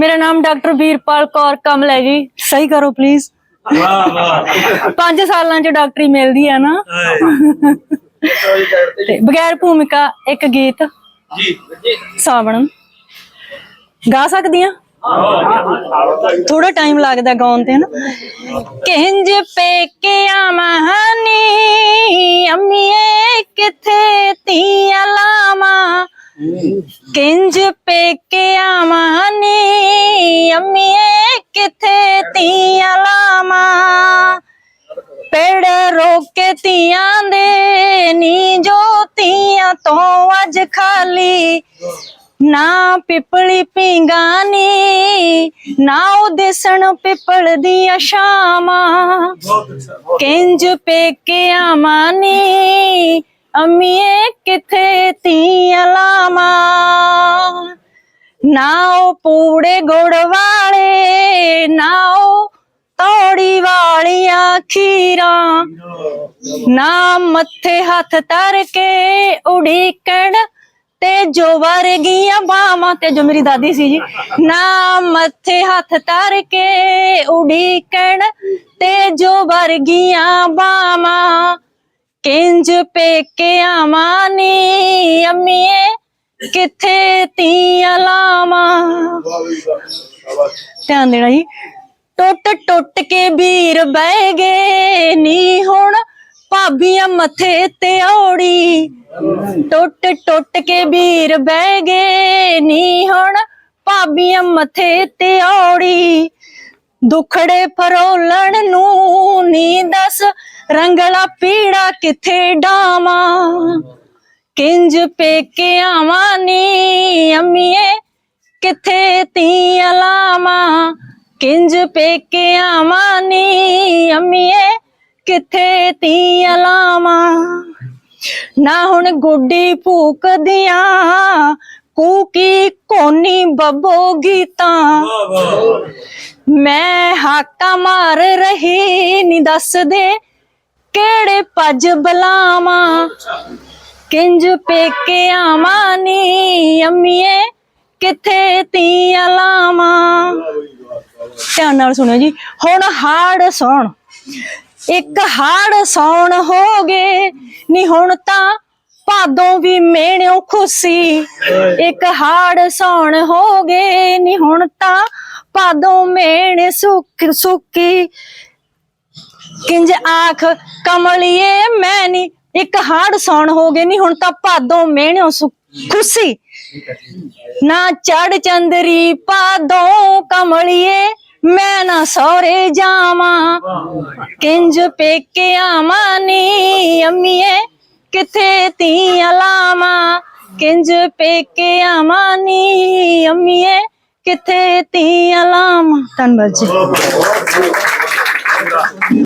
ਮੇਰਾ ਨਾਮ ਡਾਕਟਰ ਵੀਰਪਾਲ ਕੌਰ ਕਮਲ ਹੈ ਜੀ। ਸਹੀ ਕਰੋ ਪਲੀਜ਼ ਵਾਹ ਵਾਹ। 5 ਸਾਲਾਂ ਚ ਡਾਕਟਰੀ ਮਿਲਦੀ ਹੈ ਨਾ। ਤੇ ਬਗੈਰ ਭੂਮਿਕਾ ਇੱਕ ਗੀਤ। ਜੀ। ਸਾਵਣ। ਗਾ ਸਕਦੀ ਆ ਥੋੜਾ ਟਾਈਮ ਲੱਗਦਾ ਗਾਉਣ ਤੇ ਨਾ ਕਿੰਜ ਪੇਕਿਆ ਮਹਾਨੀ ਅੰਮੀਏ ਅੰਮੀਏ ਕਿੱਥੇ ਤੀਆਂ ਲਾਵਾਂ? ਪੇੜ ਰੋਕੇ ਤੀਆਂ ਦੇ ਨੀ, ਜੋ ਤੀਆਂ ਤੋਂ ਅੱਜ ਖਾਲੀ। ਨਾ ਪਿਪਲੀ ਪਿੰਗਾਨੀ ਨਾ ਉਹ ਦਿਸਣ ਪਿਪਲ ਦੀਆਂ ਸ਼ਾਮਾਂ ਕਿੰਜ ਪੇਕਿਆ ਮਾਨੀ ਅੰਮੀਏ ਕਿਥੇ ਤੀਆਂ ਲਾਵਾਂ? ਨਾ ਉਹ ਪੂੜੇ ਗੁੜ ਵਾਲੇ ਨਾ ਉਹ ਤੋੜੀ ਵਾਲੀਆਂ ਖੀਰਾਂ। ਨਾ ਮੱਥੇ ਹੱਥ ਤਰ ਕੇ ਉਡੀਕਣ ਤੇ ਜੋ ਵਰਗੀਆਂ ਬਾਵਾਂ ਤੇ ਜੋ ਮੇਰੀ ਦਾਦੀ ਸੀ ਜੀ। ਨਾ ਮੱਥੇ ਹੱਥ ਤਰ ਕੇ ਉਡੀਕਣ ਤੇ ਜੋ ਵਰਗੀਆਂ ਬਾਵਾਂ ਕਿੰਜ ਪੇਕਿਆ ਨੀ, ਅੰਮੀਏ ਕਿੱਥੇ ਤੀਆਂ ਲਾਵਾਂ? ਧਿਆਨ ਦੇਣਾ ਜੀ। ਟੁੱਟ ਟੁੱਟ ਕੇ ਵੀਰ ਬਹਿ ਗਏ ਨੀ ਹੁਣ, ਭਾਬੀਆਂ ਮੱਥੇ ਤੇ ਔੜੀ। ਟੁੱਟ ਟੁੱਟ ਕੇ ਵੀਰ ਬਹਿ ਗਏ ਨੀ ਹੁਣ, ਭਾਬੀਆਂ ਮੱਥੇ ਤੇ ਔੜੀ। ਦੁਖੜੇ ਫਰੋਲਣ ਨੂੰ ਨੀ ਦੱਸ, ਰੰਗਲਾ ਪੀੜਾ ਕਿੱਥੇ ਡਾਵਾਂ? ਕਿੰਜ ਪੇਕੇ ਆਵਾਂ ਨੀ ਅੰਮੀਏ? ਕਿੱਥੇ ਤੀਆਂ ਲਾਵਾਂ? ਕਿੰਜ ਪੇਕੇ ਆਵਾਂ ਨੀ ਅੰਮੀਏ? ਕਿੱਥੇ ਤੀਆਂ ਲਾਵਾਂ? ਨਾ ਹੁਣ ਗੁੱਡੀ ਭੂਕਦੀਆਂ ਕੂਕੀ ਕੋਨੀ ਬੱਬੋ ਗੀਤਾਂ। ਮੈਂ ਹਾਕਾ ਮਾਰ ਰਹੀ ਨੀ ਦੱਸਦੇ ਕਿਹੜੇ ਪੱਜ ਬਲਾਵਾਂ। ਕਿੰਜ ਪੇਕੇ ਆਵਾਂ ਨੀ ਅੰਮੀਏ, ਕਿੱਥੇ ਤੀਆਂ ਲਾਵਾਂ? ਧਿਆਨ ਨਾਲ ਸੁਣਿਓ ਜੀ। ਹੁਣ ਹਾੜ ਸੌਣ। ਇੱਕ ਹਾੜ ਸੌਣ ਹੋ ਗਏ। ਨੀ ਹੁਣ ਤਾਂ ਭਾਦੋਂ ਵੀ ਮੇਣਿਓ ਖੁਸ਼ੀ। ਇੱਕ ਹਾੜ ਸੌਣ ਹੋ ਗਏ। ਨੀ ਹੁਣ ਤਾਂ ਭਾਦੋਂ ਮੇਣ ਸੁੱਖ ਸੁੱਕੀ। ਕਿੰਜ ਆਖ ਕਮਲੀਏ, ਮੈਂ ਨੀ ਇੱਕ ਹਾੜ ਸੌਣ ਹੋ ਗਏ ਨੀ, ਹੁਣ ਤਾਂ ਭਾਦੋਂ ਮੇਣਿਓ ਖੁਸ਼ੀ। ਨਾ ਚੜ ਚੰਦਰੀ ਪਾਦੋਂ ਕਮਲੀਏ, ਮੈਂ ਨਾ ਸੌਰੇ ਜਾਵਾਂ। ਕਿੰਜ ਪੇਕੇ ਆਵਾਂ ਨੀ ਅੰਮੀਏ, ਕਿੱਥੇ ਤੀਆਂ ਲਾਵਾਂ? ਕਿੰਜ ਪੇਕੇ ਆਵਾਂ ਨੀ ਅੰਮੀਏ, ਕਿੱਥੇ ਤੀਆਂ ਲਾਵਾਂ? ਧੰਨਵਾਦ ਜੀ।